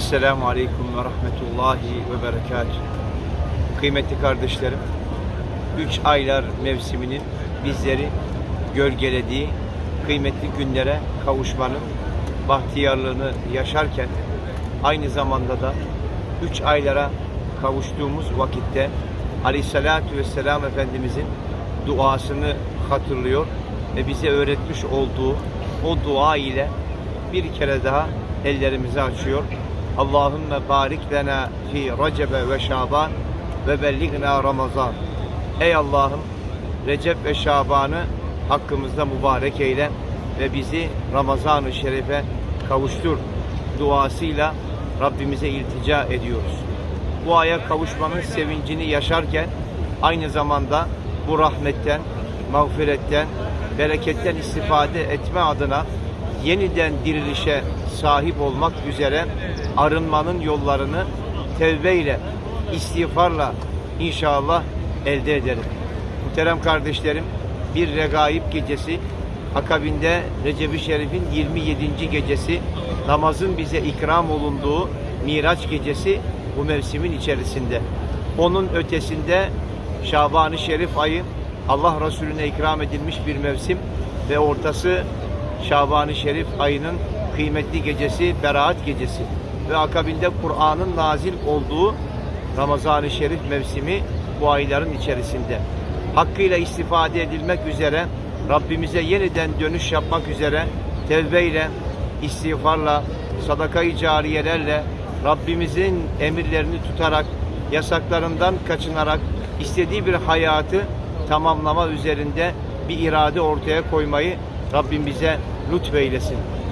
Esselamu Aleyküm ve Rahmetullahi ve Berekatuhu. Kıymetli kardeşlerim, üç aylar mevsiminin bizleri gölgelediği kıymetli günlere kavuşmanın bahtiyarlığını yaşarken aynı zamanda da üç aylara kavuştuğumuz vakitte Aleyhisselatü Vesselam Efendimizin duasını hatırlıyor ve bize öğretmiş olduğu o dua ile bir kere daha ellerimizi açıyor. Allahümme barik lena fi Recebe ve Şaban ve belligna Ramazan. Ey Allah'ım Recep ve Şaban'ı hakkımızda mübarek eyle ve bizi Ramazan-ı Şerif'e kavuştur duasıyla Rabbimize iltica ediyoruz. Bu aya kavuşmanın sevincini yaşarken aynı zamanda bu rahmetten, mağfiretten, bereketten istifade etme adına yeniden dirilişe sahip olmak üzere arınmanın yollarını tevbeyle, istiğfarla inşallah elde edelim. Muhterem kardeşlerim, bir regaib gecesi, akabinde Recep-i Şerif'in 27. gecesi, namazın bize ikram olunduğu Miraç gecesi bu mevsimin içerisinde. Onun ötesinde Şaban-ı Şerif ayı Allah Resulüne ikram edilmiş bir mevsim ve ortası Şaban-ı Şerif ayının kıymetli gecesi Beraat gecesi ve akabinde Kur'an'ın nazil olduğu Ramazan-ı Şerif mevsimi bu ayların içerisinde. Hakkıyla istifade edilmek üzere Rabbimize yeniden dönüş yapmak üzere tevbeyle, istiğfarla, sadaka-i cariyelerle Rabbimizin emirlerini tutarak, yasaklarından kaçınarak istediği bir hayatı tamamlama üzerinde bir irade ortaya koymayı Rabbim bize lütfeylesin.